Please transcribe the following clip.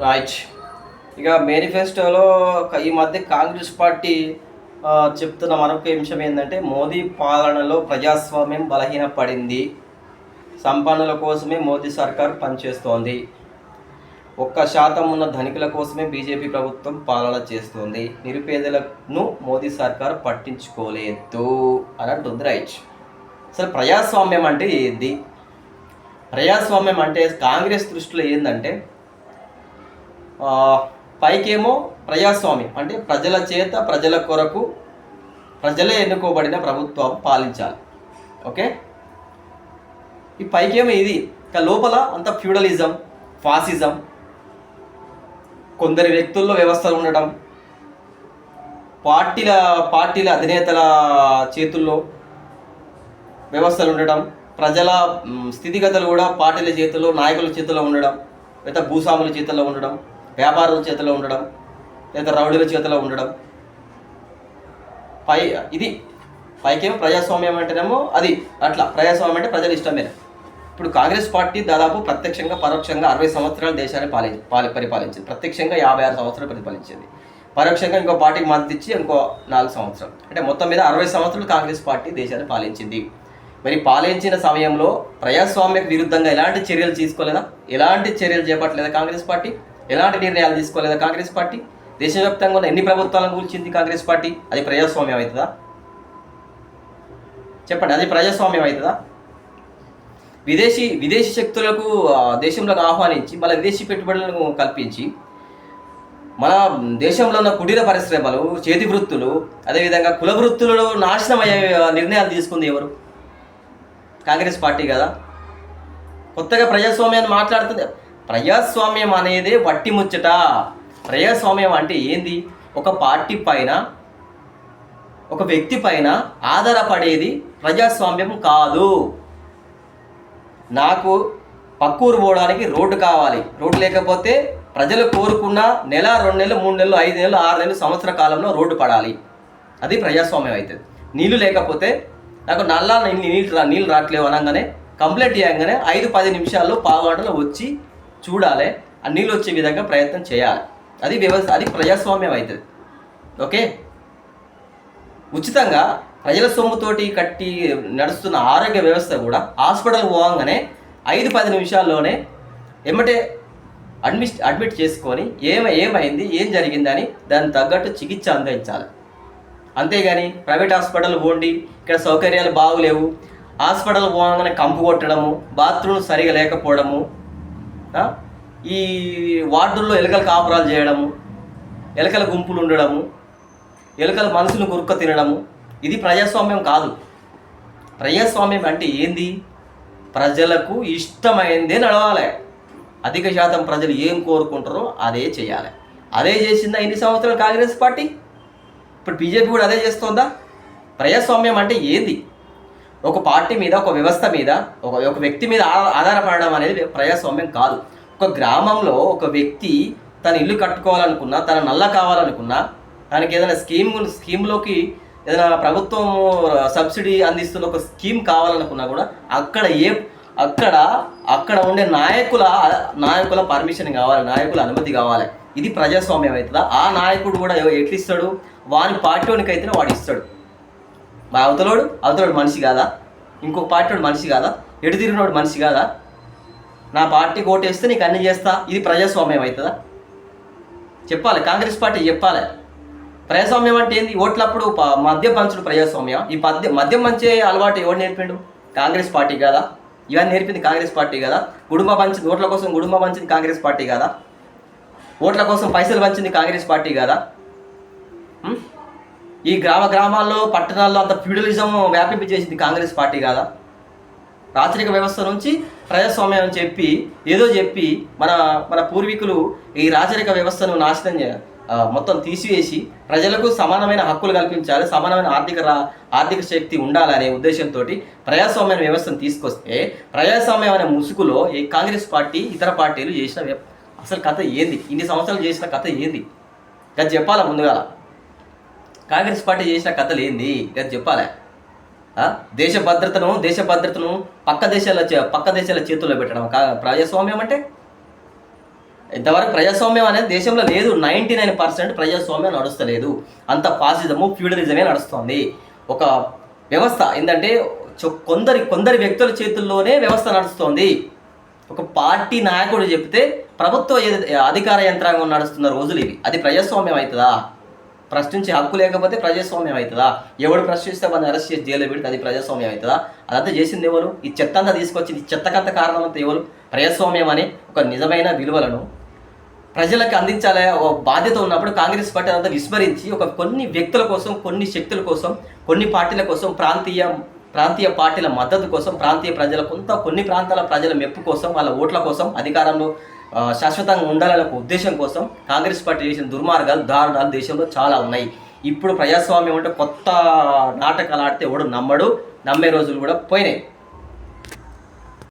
Right ఇక మేనిఫెస్టోలో ఈ మధ్య కాంగ్రెస్ పార్టీ చెప్తున్న మరొక అంశం ఏంటంటే మోదీ పాలనలో ప్రజాస్వామ్యం బలహీనపడింది. సంపన్నుల కోసమే మోదీ సర్కార్ పనిచేస్తోంది. ఒక్క శాతం ఉన్న ధనికుల కోసమే బీజేపీ ప్రభుత్వం పాలన చేస్తోంది. నిరుపేదలను మోదీ సర్కార్ పట్టించుకోలేదు. అని అంటుంది రైట్ అసలు ప్రజాస్వామ్యం అంటే ఏంది? ప్రజాస్వామ్యం అంటే కాంగ్రెస్ దృష్టిలో ఏంటంటే పైకేమో ప్రజాస్వామ్యం అంటే ప్రజల చేత ప్రజల కొరకు ప్రజలే ఎన్నుకోబడిన ప్రభుత్వం పాలించాలి. ఓకే? ఈ పైకేమో ఇది. ఇక లోపల అంత ఫ్యూడలిజం ఫాసిజం కొందరి వ్యక్తుల్లో వ్యవస్థలు ఉండడం పార్టీల పార్టీల అధినేతల చేతుల్లో వ్యవస్థలు ఉండడం ప్రజల స్థితిగతులు కూడా పార్టీల చేతుల్లో నాయకుల చేతుల్లో ఉండడం లేదా భూస్వాముల చేతుల్లో ఉండడం వ్యాపారుల చేతిలో ఉండడం లేదా రౌడీల చేతిలో ఉండడం. పై ఇది పైకేమో ప్రజాస్వామ్యం అంటేనేమో అది అట్లా. ప్రజాస్వామ్యం అంటే ప్రజల ఇష్టమే ఇప్పుడు కాంగ్రెస్ పార్టీ దాదాపు ప్రత్యక్షంగా పరోక్షంగా అరవై సంవత్సరాలు దేశాన్ని పాలి పాలి పరిపాలించింది. ప్రత్యక్షంగా యాభై ఆరు సంవత్సరాలు పరిపాలించింది. పరోక్షంగా ఇంకో పార్టీకి మద్దతు ఇచ్చి ఇంకో నాలుగు సంవత్సరాలు. అంటే మొత్తం మీద అరవై సంవత్సరాలు కాంగ్రెస్ పార్టీ దేశాన్ని పాలించింది. మరి పాలించిన సమయంలో ప్రజాస్వామ్యకు విరుద్ధంగా ఎలాంటి చర్యలు తీసుకోలేదా? ఎలాంటి చర్యలు చేపట్టలేదా కాంగ్రెస్ పార్టీ? ఎలాంటి నిర్ణయాలు తీసుకోలేదా కాంగ్రెస్ పార్టీ? దేశవ్యాప్తంగా ఉన్న ఎన్ని ప్రభుత్వాలను కూల్చింది కాంగ్రెస్ పార్టీ? అది ప్రజాస్వామ్యం అవుతుందా? చెప్పండి అది ప్రజాస్వామ్యం అవుతుందా? విదేశీ విదేశీ శక్తులకు దేశంలోకి ఆహ్వానించి మళ్ళీ విదేశీ పెట్టుబడులను కల్పించి మన దేశంలో ఉన్న కుటీర పరిశ్రమలు చేతి వృత్తులు అదేవిధంగా కుల వృత్తులలో నాశనం అయ్యే నిర్ణయాలు తీసుకుంది ఎవరు? కాంగ్రెస్ పార్టీ కదా. కొత్తగా ప్రజాస్వామ్యాన్ని మాట్లాడుతుంది. ప్రజాస్వామ్యం అనేది వట్టి ముచ్చట. ప్రజాస్వామ్యం అంటే ఏంది? ఒక పార్టీ పైన ఒక వ్యక్తి పైన ఆధారపడేది ప్రజాస్వామ్యం కాదు. నాకు పక్కూరు పోవడానికి రోడ్డు కావాలి. రోడ్డు లేకపోతే ప్రజలు కోరుకున్న నెల రెండు నెలలు మూడు నెలలు ఐదు నెలలు ఆరు నెలలు సంవత్సర కాలంలో రోడ్డు పడాలి. అది ప్రజాస్వామ్యం అవుతుంది నీళ్ళు లేకపోతే నాకు నల్లా నీళ్ళు నీళ్ళు రా నీళ్ళు రావట్లేవు అనగానే కంప్లైంట్ చేయగానే ఐదు పది నిమిషాల్లో పావుగంటలో వచ్చి చూడాలి ఆ నీళ్ళు వచ్చే విధంగా ప్రయత్నం చేయాలి. అది వ్యవస్థ అది ప్రజాస్వామ్యం అవుతుంది. ఓకే? ఉచితంగా ప్రజల సొమ్ముతోటి కట్టి నడుస్తున్న ఆరోగ్య వ్యవస్థ కూడా హాస్పిటల్ పోగానే ఐదు పది నిమిషాల్లోనే ఎమ్మటే అడ్మిట్ అడ్మిట్ చేసుకొని ఏమ ఏమైంది ఏం జరిగిందని దానికి తగ్గట్టు చికిత్స అందించాలి. అంతేగాని ప్రైవేట్ హాస్పిటల్ పోండి ఇక్కడ సౌకర్యాలు బాగులేవు. హాస్పిటల్ పోగానే కంపు కొట్టడము బాత్రూమ్ సరిగా లేకపోవడము ఈ వార్డుల్లో ఎలకల కాపురాలు చేయడము ఎలకల గుంపులు ఉండడము ఎలుకల మనసును కొరుక్క తినడము ఇది ప్రజాస్వామ్యం కాదు. ప్రజాస్వామ్యం అంటే ఏంది? ప్రజలకు ఇష్టమైందే నడవాలి. అధిక శాతం ప్రజలు ఏం కోరుకుంటారో అదే చేయాలి. అదే చేసిందా ఎన్ని సంవత్సరాలు కాంగ్రెస్ పార్టీ? ఇప్పుడు బీజేపీ కూడా అదే చేస్తుందా? ప్రజాస్వామ్యం అంటే ఏంది? ఒక పార్టీ మీద ఒక వ్యవస్థ మీద ఒక ఒక వ్యక్తి మీద ఆధారపడడం అనేది ప్రజాస్వామ్యం కాదు. ఒక గ్రామంలో ఒక వ్యక్తి తన ఇల్లు కట్టుకోవాలనుకున్నా తన నల్ల కావాలనుకున్నా తనకి ఏదైనా స్కీమ్ స్కీమ్లోకి ఏదైనా ప్రభుత్వం సబ్సిడీ అందిస్తున్న ఒక స్కీమ్ కావాలనుకున్నా కూడా అక్కడ ఏ అక్కడ అక్కడ ఉండే నాయకుల నాయకుల పర్మిషన్ కావాలి నాయకుల అనుమతి కావాలి. ఇది ప్రజాస్వామ్యం అవుతుందా? ఆ నాయకుడు కూడా ఎవ- ఎట్లా ఇస్తాడు వాని పార్టీ అయితే వాడు ఇస్తాడు. మా అవతలోడు అవతలోడు మనిషి కాదా? ఇంకొక పార్టీ వాడు మనిషి కాదా? ఎటు తిరిగినోడు మనిషి కాదా? నా పార్టీకి ఓటేస్తే నీకు అన్ని చేస్తా ఇది ప్రజాస్వామ్యం అవుతుందా? చెప్పాలి కాంగ్రెస్ పార్టీ చెప్పాలి. ప్రజాస్వామ్యం అంటే ఏంది? ఓట్లప్పుడు మద్యం పంచుడు ప్రజాస్వామ్యం. ఈ పద్య మద్యం మంచి అలవాటు ఎవరు నేర్పిండు? కాంగ్రెస్ పార్టీ కదా? ఇవన్నీ నేర్పింది కాంగ్రెస్ పార్టీ కదా? గుడుంబ పంచింది ఓట్ల కోసం గుడుంబ పంచింది కాంగ్రెస్ పార్టీ కదా? ఓట్ల కోసం పైసలు పంచింది కాంగ్రెస్ పార్టీ కదా? ఈ గ్రామ గ్రామాల్లో పట్టణాల్లో అంత ఫ్యూడలిజం వ్యాపింపజేసింది కాంగ్రెస్ పార్టీ కాదా? రాచరిక వ్యవస్థ నుంచి ప్రజాస్వామ్యం అని చెప్పి ఏదో చెప్పి మన మన పూర్వీకులు ఈ రాచరిక వ్యవస్థను నాశనం మొత్తం తీసివేసి ప్రజలకు సమానమైన హక్కులు కల్పించాలి సమానమైన ఆర్థిక రా ఆర్థిక శక్తి ఉండాలనే ఉద్దేశంతో ప్రజాస్వామ్య వ్యవస్థను తీసుకొస్తే ప్రజాస్వామ్యం అనే ముసుగులో ఈ కాంగ్రెస్ పార్టీ ఇతర పార్టీలు చేసిన అసలు కథ ఏంది? ఇన్ని సంవత్సరాలు చేసిన కథ ఏంది? అది చెప్పాలా ముందుగా కాంగ్రెస్ పార్టీ చేసిన కథలు ఏంది? అది చెప్పాలి? దేశ భద్రతను దేశ భద్రతను పక్క దేశాల చే- పక్క దేశాల చేతుల్లో పెట్టడం. కా- ప్రజాస్వామ్యం అంటే? ఇంతవరకు ప్రజాస్వామ్యం అనేది దేశంలో లేదు. నైంటీ నైన్ పర్సెంట్ ప్రజాస్వామ్యం నడుస్తలేదు. అంత ఫాసిజము ఫ్యూడలిజమే నడుస్తుంది. ఒక వ్యవస్థ ఏంటంటే కొందరి కొందరి వ్యక్తుల చేతుల్లోనే వ్యవస్థ నడుస్తోంది. ఒక పార్టీ నాయకుడు చెప్తే ప్రభుత్వ అధికార యంత్రాంగం నడుస్తున్న రోజులు ఇవి. అది ప్రజాస్వామ్యం అవుతుందా? ప్రశ్నించే హక్కు లేకపోతే ప్రజాస్వామ్యం అవుతుందా? ఎవడు ప్రశ్నిస్తే మనం అరెస్ట్ చేసి జైలు పెడితే అది ప్రజాస్వామ్యం అవుతుందా? అదంతా చేసింది ఎవరు? ఈ చెత్త అంతా తీసుకొచ్చింది ఈ చెత్తకంత కారణం అంతా ఎవరు? ప్రజాస్వామ్యం అనే ఒక నిజమైన విలువలను ప్రజలకు అందించాలే బాధ్యత ఉన్నప్పుడు కాంగ్రెస్ పార్టీ అంతా విస్మరించి ఒక కొన్ని వ్యక్తుల కోసం కొన్ని శక్తుల కోసం కొన్ని పార్టీల కోసం ప్రాంతీయ ప్రాంతీయ పార్టీల మద్దతు కోసం ప్రాంతీయ ప్రజల కొంత కొన్ని ప్రాంతాల ప్రజల మెప్పు కోసం వాళ్ళ ఓట్ల కోసం అధికారంలో శాశ్వతంగా ఉండాలనే ఒక ఉద్దేశం కోసం కాంగ్రెస్ పార్టీ చేసిన దుర్మార్గాలు దారుణాలు దేశంలో చాలా ఉన్నాయి. ఇప్పుడు ప్రజాస్వామ్యం అంటే కొత్త నాటకాలు ఆడితే ఎవడు నమ్మడు నమ్మే రోజులు కూడా పోయినాయి.